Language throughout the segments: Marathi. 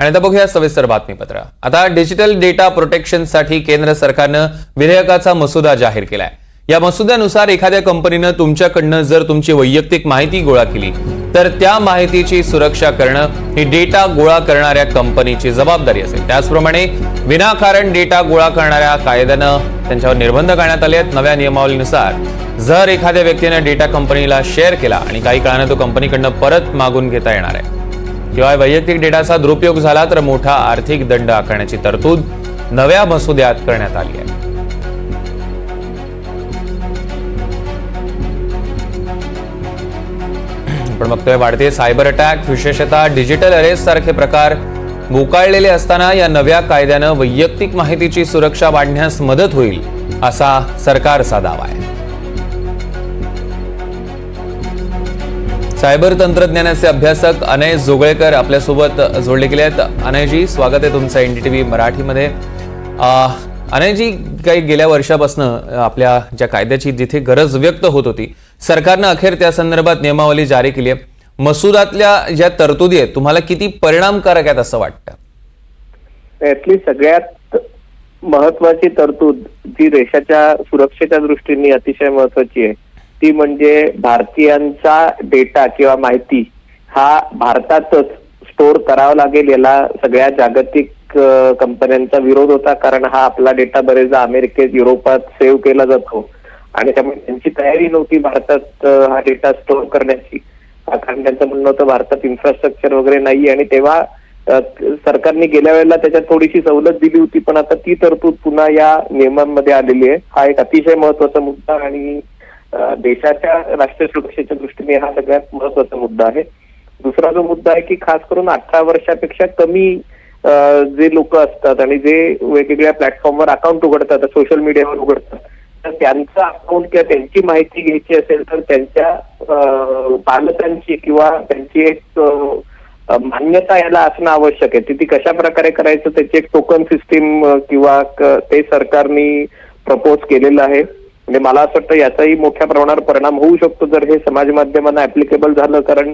आणि आता बघूया सविस्तर बातमीपत्र. आता डिजिटल डेटा प्रोटेक्शनसाठी केंद्र सरकारनं विधेयकाचा मसुदा जाहीर केलाय. या मसुद्यानुसार एखाद्या कंपनीनं तुमच्याकडनं जर तुमची वैयक्तिक माहिती गोळा केली तर त्या माहितीची सुरक्षा करणं ही डेटा गोळा करणाऱ्या कंपनीची जबाबदारी असेल. त्याचप्रमाणे विनाकारण डेटा गोळा करणाऱ्या कायद्यानं त्यांच्यावर निर्बंध करण्यात आले आहेत. नव्या नियमावलीनुसार जर एखाद्या व्यक्तीनं डेटा कंपनीला शेअर केला आणि काही काळानं तो कंपनीकडनं परत मागून घेता येणार आहे. शिवाय वैयक्तिक डेटाचा दुरुपयोग झाला तर मोठा आर्थिक दंड आकारण्याची तरतूद नव्या मसुद्यात करण्यात आली आहे. आपण बघतोय वाढते सायबर अटॅक विशेषतः डिजिटल अरेस्ट सारखे प्रकार बोकाळलेले असताना या नव्या कायद्यानं वैयक्तिक माहितीची सुरक्षा वाढण्यास मदत होईल असा सरकारचा दावा आहे. सायबर तंत्रज्ञानाचे अभ्यासक अनय जोगळेकर आपल्यासोबत जोडले गेले आहेत. अनयजी स्वागत आहे तुमचं एनडीटीव्ही मराठीमध्ये. अनयजी काही गेल्या वर्षापासून आपल्या ज्या कायद्याची जिथे गरज व्यक्त होत होती सरकारनं अखेर त्या संदर्भात नियमावली जारी केली आहे. मसुदातल्या ज्या तरतुदी आहेत तुम्हाला किती परिणामकारक आहेत असं वाटतं? त्यातली सगळ्यात महत्वाची तरतूद जी देशाच्या सुरक्षेच्या दृष्टीने अतिशय महत्वाची आहे ती म्हणजे भारतीयांचा डेटा किंवा माहिती हा भारतातच स्टोअर करावा लागेल याला सगळ्या जागतिक कंपन्यांचा विरोध होता. कारण हा आपला डेटा बरेचदा अमेरिकेत युरोपात सेव्ह केला जातो. आणि त्यामुळे त्यांची तयारी नव्हती भारतात हा डेटा स्टोअर करण्याची. कारण त्यांचं म्हणणं होतं भारतात इन्फ्रास्ट्रक्चर वगैरे नाही आणि तेव्हा सरकारने गेल्या वेळेला त्याच्यात थोडीशी सवलत दिली होती. पण आता ती तरतूद पुन्हा या नियमांमध्ये आलेली आहे. हा एक अतिशय महत्त्वाचा मुद्दा आणि देशाच्या राष्ट्रीय सुरक्षेच्या दृष्टीने हा सगळ्यात महत्त्वाचा मुद्दा आहे. दुसरा जो मुद्दा आहे की खास करून अठरा वर्षापेक्षा कमी जे लोक असतात आणि जे वेगवेगळ्या प्लॅटफॉर्मवर अकाउंट उघडतात सोशल मीडियावर उघडतात तर त्यांचं अकाउंट किंवा त्यांची माहिती घ्यायची असेल तर त्यांच्या पालकांची किंवा त्यांची एक मान्यता याला असणं आवश्यक आहे. ती ती कशा प्रकारे करायचं त्याची एक टोकन सिस्टीम किंवा ते सरकारने प्रपोज केलेलं आहे. म्हणजे मला असं वाटतं याचाही मोठ्या प्रमाणावर परिणाम होऊ शकतो जर हे समाज माध्यमांना ऍप्लिकेबल झालं. कारण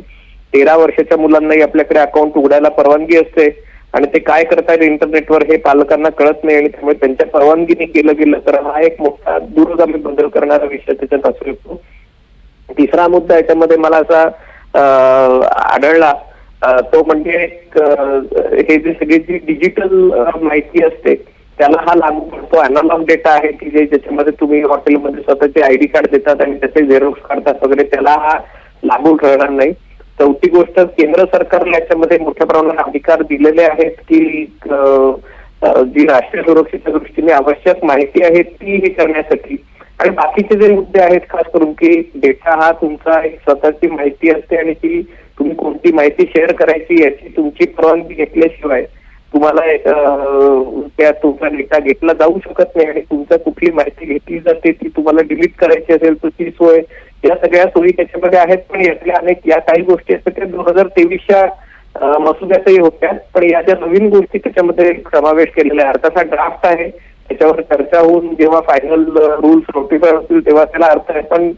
तेरा वर्षाच्या मुलांनाही आपल्याकडे अकाउंट उघडायला परवानगी असते. आणि ते काय करतायत इंटरनेटवर हे पालकांना कळत नाही आणि त्यामुळे त्यांच्या परवानगीने केलं गेलं तर हा एक मोठा दूरगामी बदल करणारा विषय त्याच्यात असू शकतो. तिसरा मुद्दा याच्यामध्ये मला असा आढळला. तो म्हणजे एक, हे जे सगळी जी डिजिटल माहिती असते त्याला हा लागू तो अनालॉग डेटा आहे की जे ज्याच्यामध्ये तुम्ही हॉटेलमध्ये स्वतःचे आयडी कार्ड देतात आणि त्याचे झेरॉक्स काढतात वगैरे त्याला हा लागू ठरणार नाही. चौथी गोष्ट केंद्र सरकारला याच्यामध्ये मोठ्या प्रमाणात अधिकार दिलेले आहेत की जी राष्ट्रीय सुरक्षेच्या दृष्टीने आवश्यक माहिती आहे ती हे करण्यासाठी. आणि बाकीचे जे मुद्दे आहेत खास करून की डेटा हा तुमचा एक स्वतःची माहिती असते आणि ती तुम्ही कोणती माहिती शेअर करायची याची तुमची परवानगी घेतल्याशिवाय तुम्हाला त्या तुमचा डेटा घेतला जाऊ शकत नाही आणि तुमचा कुठली माहिती घेतली जाते ती तुम्हाला डिलीट करायची असेल तर ती सोय या सगळ्या सोयी त्याच्यामध्ये आहेत. पण यातल्या अनेक या काही गोष्टी असतात त्या दोन हजार तेवीसच्या अं, मसुद्यातही होत्या. पण या ज्या नवीन गोष्टी त्याच्यामध्ये समावेश केलेल्या आहे अर्थाचा ड्राफ्ट आहे. त्याच्यावर चर्चा होऊन जेव्हा फायनल रूल्स नोटिफाय होतील तेव्हा त्याला अर्थ आहे. पण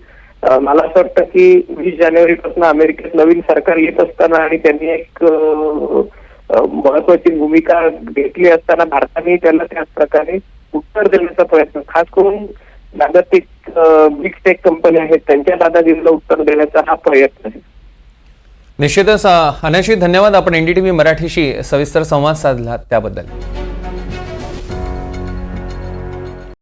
मला असं वाटतं की वीस जानेवारीपासून अमेरिकेत नवीन सरकार येत असताना आणि त्यांनी एक महत्वाची भूमिका घेतली असताना भारताने त्याला त्याच प्रकारे उत्तर देण्याचा प्रयत्न खास करून जागतिक बिग टेक कंपनी आहेत त्यांच्या दादागिरीला उत्तर देण्याचा हा प्रयत्न आहे. निश्चितच अनाशी धन्यवाद. आपण एनडीटीव्ही मराठीशी सविस्तर संवाद साधला त्याबद्दल.